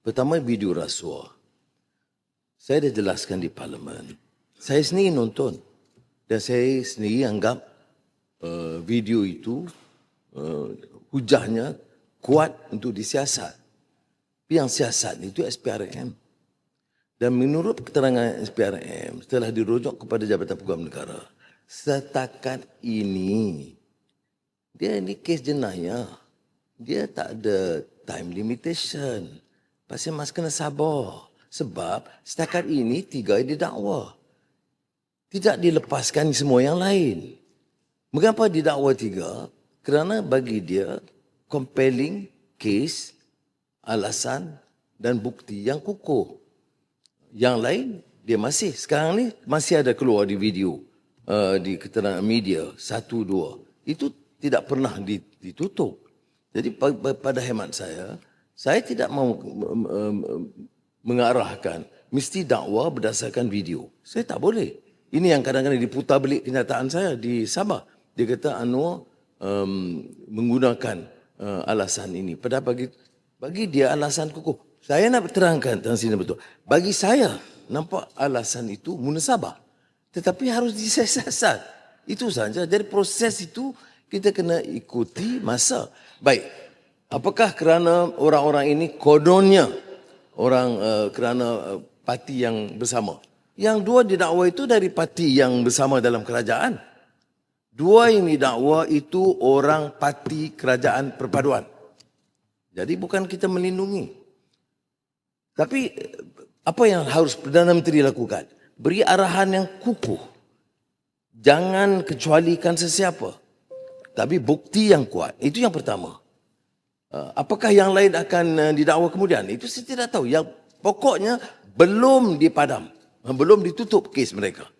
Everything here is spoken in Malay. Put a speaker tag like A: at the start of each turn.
A: Pertama video rasuah. Saya dah jelaskan di parlimen. Saya sendiri nonton. Dan saya sendiri anggap uh, video itu uh, hujahnya kuat untuk disiasat. Tapi yang siasat itu SPRM. Dan menurut keterangan SPRM, setelah dirujuk kepada Jabatan Peguam Negara, setakat ini, dia ini kes jenayah. Dia tak ada time limitation. Pasal mas kena sabar. Sebab setakat ini tiga didakwa. Tidak dilepaskan semua yang lain. Mengapa didakwa tiga? Kerana bagi dia compelling case, alasan dan bukti yang kukuh. Yang lain dia masih sekarang ni masih ada keluar di video uh, di keterangan media satu dua itu tidak pernah ditutup. Jadi pada hemat saya, saya tidak mau mengarahkan mesti dakwa berdasarkan video. Saya tak boleh. Ini yang kadang-kadang diputar balik kenyataan saya di Sabah. Dia kata Anwar um, menggunakan uh, alasan ini. Pada bagi bagi dia alasan kukuh. Saya nak terangkan Tan Sri betul. Bagi saya nampak alasan itu munasabah. Tetapi harus disiasat. Itu saja. Dari proses itu kita kena ikuti masa. Baik. Apakah kerana orang-orang ini kononnya orang uh, kerana uh, parti yang bersama? Yang dua didakwa itu dari parti yang bersama dalam kerajaan. Dua yang didakwa itu orang parti kerajaan perpaduan. Jadi bukan kita melindungi. Tapi apa yang harus Perdana Menteri lakukan? Beri arahan yang kukuh. Jangan kecualikan sesiapa. Tapi bukti yang kuat. Itu yang pertama. Uh, apakah yang lain akan uh, didakwa kemudian? Itu saya tidak tahu. Yang pokoknya belum dipadam. Belum ditutup kes mereka.